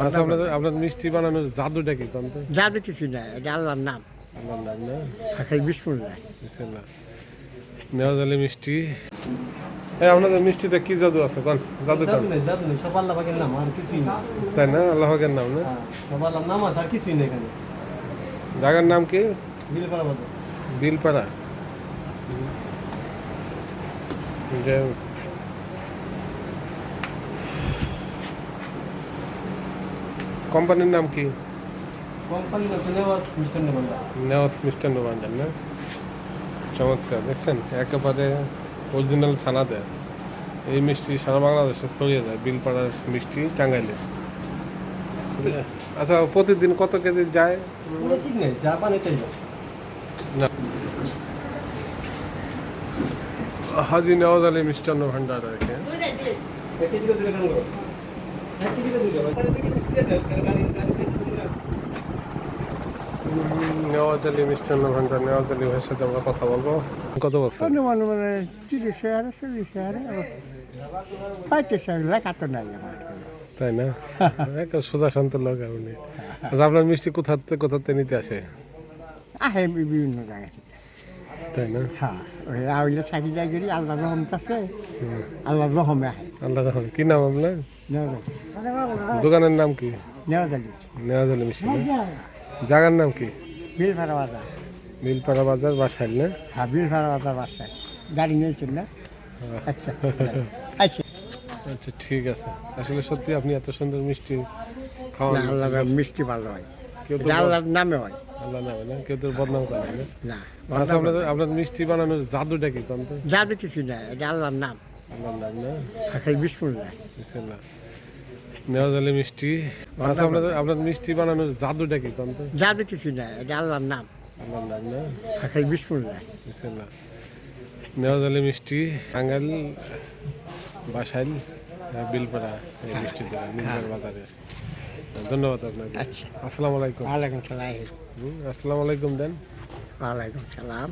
আচ্ছা আপনাদের আপনার মিষ্টি বানানোর জাদুটা কি কোন তো? যাবে কিছু না এটা আল্লাহর নাম। আমার নাম না? খাই বিসমুল্লাহ। বিসমিল্লাহ। নেওয়া জালি মিষ্টি। এই আপনাদের মিষ্টিতে কি জাদু আছে? কোন? জাদু জাদু নেই জাদু নেই সব আল্লাহ পাকের নাম আর কিছুই না তাই না? আল্লাহ পাকের নাম না? সব আল্লাহর নাম আছে আর কিছুই নেই এখানে। জায়গার নাম কি? বিলপাড়া বাজার। বিলপাড়া। কোম্পানির নাম কি? কোম্পানি না নেওয়াজ মিষ্টান্ন ভান্ডার নেওয়াস মিষ্টান্ন ভান্ডার না? চমৎকার দেখছেন? একেবারে অরিজিনাল ছানা দেয়। এই মিষ্টি সারা বাংলাদেশে ছড়িয়ে যায় বিলপাড়ার মিষ্টি টাঙ্গাইলে। আচ্ছা প্রতিদিন কত কেজি যায়? ঠিক নেই যা পানি না। হাজি নওয়াজ আলী মিষ্টান্ন ভান্ডার আর নেওয়াজ আলী মিষ্টান্ন ভান্ডার নেওয়াজ আলী ভাইয়ের সাথে আমরা কথা বলব। কত বছর? অনুমান মানে তিরিশ হাজার চল্লিশ হাজার পঁয়ত্রিশ হাজার লেখা তো নাই আমার। তাই না? একটা সোজা শান্ত লোক আপনি আচ্ছা আপনার মিষ্টি কোথাতে কোথাতে নিতে আসে? আহে বিভিন্ন জায়গায়। তাই না? হ্যাঁ ওই আউলে থাকি যাই আল্লাহ রহম আছে। আল্লাহ রহমে আহে। আল্লাহ রহমান কি নাম আপনার? দোকানের নাম কি? নেওয়া যাবি মিষ্টি না? জায়গার নাম কি? বিল ভাড়া বাজার। বিলপাড়া বাজার বাসাইল না? হ্যাঁ বিল ভাড়া বাজার বাসায় গাড়ি নিয়েছেন না? আচ্ছা আচ্ছা। আচ্ছা ঠিক আছে। আসলে সত্যি আপনি এত সুন্দর মিষ্টি খাওয়ান। আল্লাহ মিষ্টি ভালো হয়। কেউ আল্লাহর নামে হয়। আল্লাহ নামে না? কেউ তো বদনাম করে না? আচ্ছা আপনার আপনার মিষ্টি বানানোর জাদুটা কি কোন তো যাবে কিছু না এটা আল্লাহর নাম। আল্লাহর নাম না? বিসমুল্লাহ। বিসমিল্লাহ। নেওয়াজ আলী মিষ্টি। আচ্ছা আপনার আপনার মিষ্টি বানানোর জাদুটা কি কোন তো? যাবে কিছু না এটা আল্লাহর নাম। আল্লাহর নাম না? বিসমুল্লাহ। বিসমিল্লাহ। নেওয়াজ আলী মিষ্টি টাঙ্গাইল বাসাইল বিলপাড়া এই মিষ্টির দোকান বাজারে ধন্যবাদ আপনাকে। আচ্ছা। আসসালামু আলাইকুম। ওয়ালাইকুম সালাম। আসসালামু আলাইকুম দেন। ওয়ালাইকুম সালাম।